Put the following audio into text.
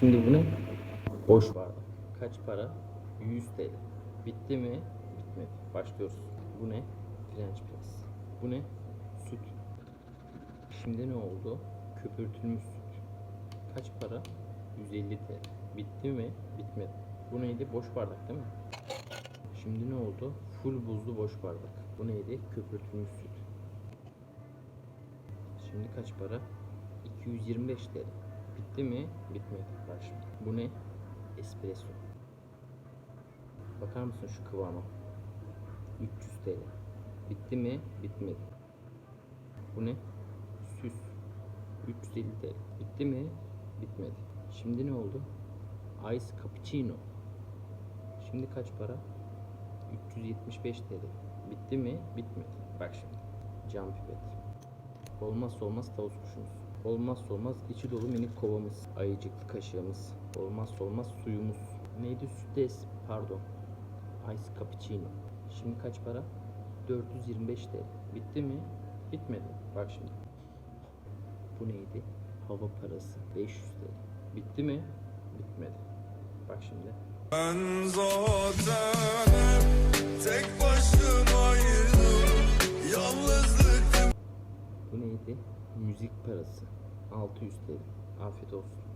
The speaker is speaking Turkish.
Şimdi bu ne? Boş bardak. Kaç para? 100 TL. Bitti mi? Bitmedi. Başlıyoruz. Bu ne? French press. Bu ne? Süt. Şimdi ne oldu? Köpürtülmüş süt. Kaç para? 150 TL. Bitti mi? Bitmedi. Bu neydi? Boş bardak değil mi? Şimdi ne oldu? Full buzlu boş bardak. Bu neydi? Köpürtülmüş süt. Şimdi kaç para? 225 TL. Bitti mi? Bitmedi. Şimdi. Bu ne? Espresso. Bakar mısın şu kıvama? 300 TL. Bitti mi? Bitmedi. Bu ne? Süs. 350 TL. Bitti mi? Bitmedi. Şimdi ne oldu? Ice cappuccino. Şimdi kaç para? 375 TL. Bitti mi? Bitmedi. Bak şimdi. Cam pipet. Olmazsa olmaz tavus kuşumuz. Olmazsa olmaz içi dolu minik kovamız. Ayıcıklı kaşığımız. Olmazsa olmaz suyumuz. Neydi? Sütes. Pardon. Ice cappuccino. Şimdi kaç para? 425 TL. Bitti mi? Bitmedi. Bak şimdi. Bu neydi? Hava parası. 500 TL. Bitti mi? Bitmedi. Bak şimdi. Ben zaten hep tek başımaydım Yalnızlık Bu neydi? Müzik parası. 600 TL. Afiyet olsun.